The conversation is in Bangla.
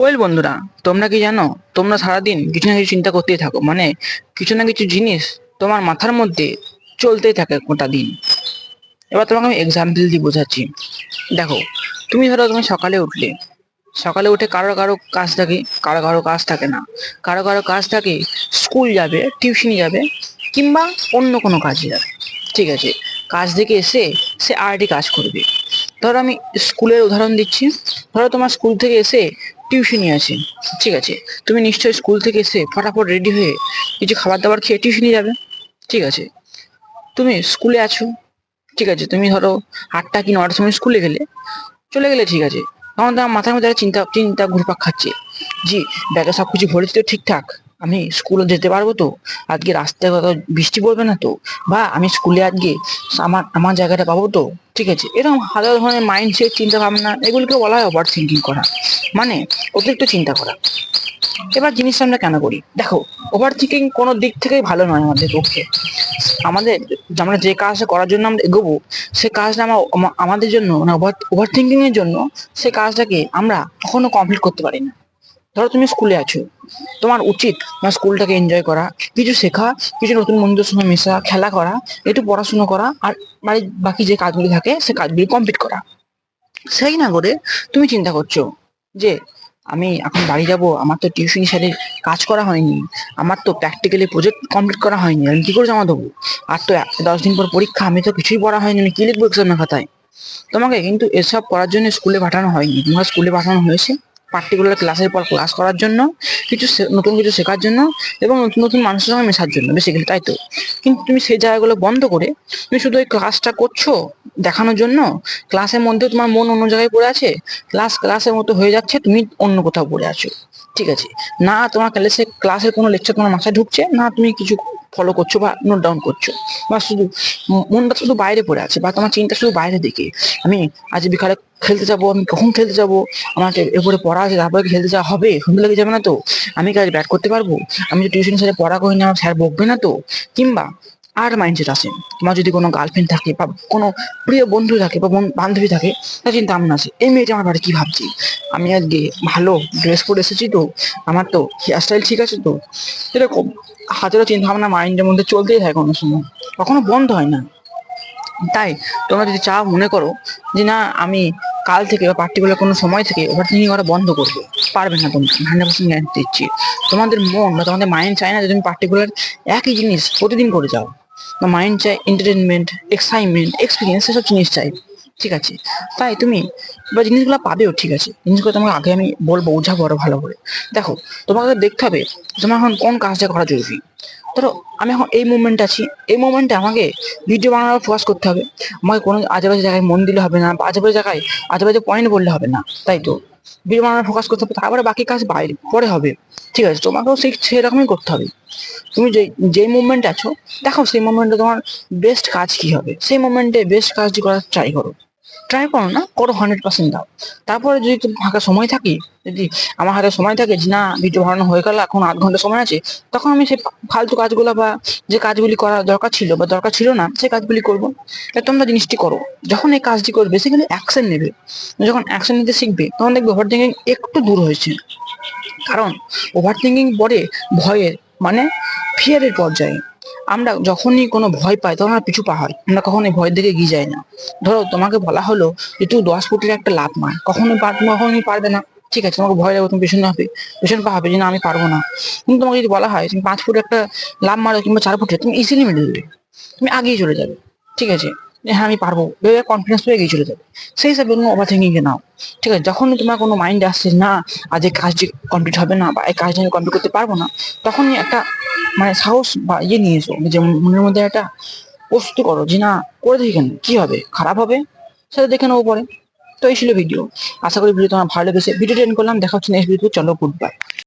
ওয়েল বন্ধুরা, তোমরা কি জানো? তোমরা সারাদিন কিছু না কিছু চিন্তা করতেই থাকো। মানে কিছু না কিছু জিনিস তোমার মাথার মধ্যে চলতেই থাকে গোটা দিন। এবার তোমাকে আমি এক্সাম্পল দিয়ে বোঝাচ্ছি। দেখো, তুমি ধরো তুমি সকালে উঠলে। সকালে উঠে কারও কারও কাজ থাকে, কারও কারও কাজ থাকে না। কারও কারও কাজ থাকে স্কুল যাবে টিউশনি যাবে, কিংবা অন্য কোনো কাজে যাবে। ঠিক আছে, কাজ থেকে এসে সে আরটি কাজ করবে। ধরো আমি স্কুলের উদাহরণ দিচ্ছি। ধরো তোমার স্কুল থেকে এসে টিউশনি আছে, ঠিক আছে? তুমি নিশ্চয়ই স্কুল থেকে এসে ফটাফট রেডি হয়ে কিছু খাবার দাবার খেয়ে টিউশনি যাবে, ঠিক আছে? তুমি স্কুলে আছো, ঠিক আছে? তুমি ধরো আটটা কি নটার সময় স্কুলে গেলে, চলে গেলে ঠিক আছে। তখন তোমার মাথার মধ্যে একটা চিন্তা চিন্তা ঘুরপাক খাচ্ছে জি ব্যাগে সব কিছু ভরেছি তো ঠিকঠাক, আমি স্কুলে যেতে পারব তো? আজকে রাস্তায় কত বৃষ্টি পড়বে না তো? বা আমি স্কুলে আজকে আমার আমার জায়গাটা পাবো তো? ঠিক আছে? এরকম হাজার ধরনের মাইন্ডসেট চিন্তা ভাবনা এগুলোকে বলা হয় ওভার থিঙ্কিং করা। মানে অতিরিক্ত চিন্তা করা। এবার জিনিসটা আমরা কেন করি? দেখো ওভার থিঙ্কিং কোনো দিক থেকেই ভালো নয় আমাদের পক্ষে। আমাদের, আমরা যে কাজটা করার জন্য আমরা এগোবো, সে কাজটা আমার, আমাদের জন্য মানে ওভার ওভার থিঙ্কিং এর জন্য সে কাজটাকে আমরা কখনো কমপ্লিট করতে পারি না। ধরো তুমি স্কুলে আছো। তোমার উচিত তোমার স্কুলটাকে এনজয় করা, কিছু শেখা, কিছু নতুন বন্ধুদের সঙ্গে মেশা, খেলা করা, একটু পড়াশুনো করা, আর বাড়ির বাকি যে কাজগুলি থাকে, সে কাজগুলি কমপ্লিট করা। সেই না করে তুমি চিন্তা করছ যে, আমি এখন বাড়ি যাব, আমার তো টিউশন সাথে কাজ করা হয়নি, আমার তো প্র্যাকটিক্যালি প্রজেক্ট কমপ্লিট করা হয়নি, আমি কি করে জমা দেবো? আর তো দশ দিন পর পরীক্ষা, আমি তো কিছুই পড়া হয়নি, আমি কি লিখব এক্সামের খাতায়? তোমাকে কিন্তু এসব করার জন্য স্কুলে পাঠানো হয়নি, তোমার স্কুলে পাঠানো হয়েছে। পার্টিকুলার ক্লাসের পর ক্লাস করার জন্য, কিছু নতুন কিছু শেখার জন্য এবং নতুন নতুন মানুষের সঙ্গে মেশার জন্য বেসিক্যালি তাই তো? কিন্তু তুমি সেই জায়গাগুলো বন্ধ করে, তুমি শুধু ওই ক্লাসটা করছ দেখানোর জন্য ক্লাসের মধ্যে তোমার মন অন্য জায়গায় পড়ে আছে ক্লাস ক্লাসের মতো হয়ে যাচ্ছে, তুমি অন্য কোথাও পড়ে আছো, ঠিক আছে? না তোমার ক্লাসে ক্লাসের কোনো লেকচার তোমার মাথায় ঢুকছে, না তুমি কিছু ফলো করছ বা নোট ডাউন করছ, বা শুধু মনটা শুধু বাইরে পড়ে আছে, বা তোমার চিন্তা শুধু বাইরে দিকে আমি আজ বিকালে খেলতে যাব, আমি কখন খেলতে যাব, আমাকে এরপরে পড়া আছে, তারপরে খেলতে যাওয়া হবে সুন্দর লেগে যাবে না তো? আমি কাজ ব্যাট করতে পারব? আমি যদি টিউশন স্যারে পড়া করি না আমার স্যার বকবে না তো? কিংবা আর মাইন্ডসেট আসে তোমার যদি কোনো গার্লফ্রেন্ড থাকে বা কোনো প্রিয় বন্ধু থাকে বা বন- বান্ধবী থাকে, তার চিন্তা এমন আছে, এই মেয়েটা আমার বাড়ি কি ভাবছি? আমি আজকে ভালো ড্রেস পরে এসেছি তো, আমার তো হেয়ার স্টাইল ঠিক আছে তো। এরকম হাজারো চিন্তা ভাবনা মাইন্ডের মধ্যে চলতেই থাকে কোনো সময়। কখনো বন্ধ হয় না। তাই তোমরা যদি চাও, মনে করো যে না, আমি কাল থেকে বা পার্টিকুলার কোনো সময় থেকে ওভার থিঙ্কিং করা বন্ধ করবে। পারবে না তোমরা হান্ড্রেড পার্সেন্ট গ্যারান্টি দিচ্ছি। তোমাদের মন বা তোমাদের মাইন্ড চায় না যে তুমি পার্টিকুলার একই জিনিস প্রতিদিন করে যাও। মাইন্ড চাই এন্টারটেনমেন্ট এক্সাইটমেন্ট এক্সপিরিয়েন্স এসব জিনিস চাই, ঠিক আছে? তাই তুমি বা জিনিসগুলো পাবেও, ঠিক আছে? জিনিসগুলো তোমাকে আগে আমি বলব, বোঝাবো আরও ভালো করে। দেখো, তোমাকে দেখতে হবে, তোমার এখন কোন কাজটা করা জরুরি? ধরো, আমি এখন এই মুভমেন্টে আছি, এই মুভমেন্টে আমাকে ভিডিও বানানোর ফোকাস করতে হবে। আমাকে কোনো আজেবাজে জায়গায় মন দিলে হবে না, বা আজেবাজে জায়গায়, আজেবাজে পয়েন্ট বললে হবে না, তাই তো? ভিডিও ফোকাস করতে হবে, তারপরে বাকি কাজ বাইরে, পরে হবে। ঠিক আছে, তোমাকেও সেই সেরকমই করতে হবে। তুমি যে যে মুভমেন্ট আছো, দেখো সেই মুভমেন্টে তোমার বেস্ট কাজ কি হবে? সেই মুভমেন্টে বেস্ট কাজটি করার ট্রাই করো। ট্রাই করো না, করো হান্ড্রেড পার্সেন্ট দাও। তারপরে যদি ফাঁকা সময় থাকি, যদি আমার হাতে সময় থাকে যে না ভিডিও বানানো হয়ে গেল, এখন আধ ঘণ্টা সময় আছে, তখন আমি সেই ফালতু কাজগুলো বা যে কাজগুলি করা দরকার ছিল বা দরকার ছিল না, সেই কাজগুলি করব। তোমরা জিনিসটি করো। যখন এই কাজটি করবে বেসিক্যালি অ্যাকশন নেবে। যখন অ্যাকশন নিতে শিখবে, তখন দেখবে ওভার থিঙ্কিং একটু দূর হয়েছে। কারণ ওভার থিঙ্কিং পরে ভয়ের মানে ফিয়ারের পর্যায়ে। আমরা যখনই কোনো ভয় পাই, তখন আমরা পিছু পা হয় আমরা কখনোই ভয়ের দিকে গিয়ে যাই না। ধরো, তোমাকে বলা হলো যে তুই দশ ফুটের একটা লাভ মার। কখনোই কখনোই পারবে না। ঠিক আছে, তোমাকে ভয় লাগবে, তুমি পেছনে হবে পেছনে পা হবে যে না, আমি পারব না। কিন্তু তোমাকে যদি বলা হয়, তুমি পাঁচ ফুট একটা লাভ মারো কিংবা চার ফুটে, তুমি ইজিলি মেরে দেবে। তুমি আগেই চলে যাবে। ঠিক আছে? যে হ্যাঁ আমি পারব। ভেবে কনফিডেন্স চলে যাবে সেই হিসাবে তুমি ওভার থিঙ্কিং নাও। ঠিক আছে, যখনই তোমার কোনো মাইন্ড আসছে না, আজ এই কাজটি কমপ্লিট হবে না বা এই কাজটা আমি কমপ্লিট করতে পারব না, তখনই একটা মানে সাহস বা ইয়ে নিয়ে এসো যে মনের মধ্যে একটা প্রস্তুতি করো যে, না, করে দেখি কেন? কি হবে? খারাপ হবে? সেটা দেখে নেব পরে। তো এই ছিল ভিডিও আশা করি ভিডিও তোমার ভালো লেগেছে। ভিডিও এন্ড করলাম। দেখা হচ্ছে নেক্সট ভিডিও চলো গুড বাই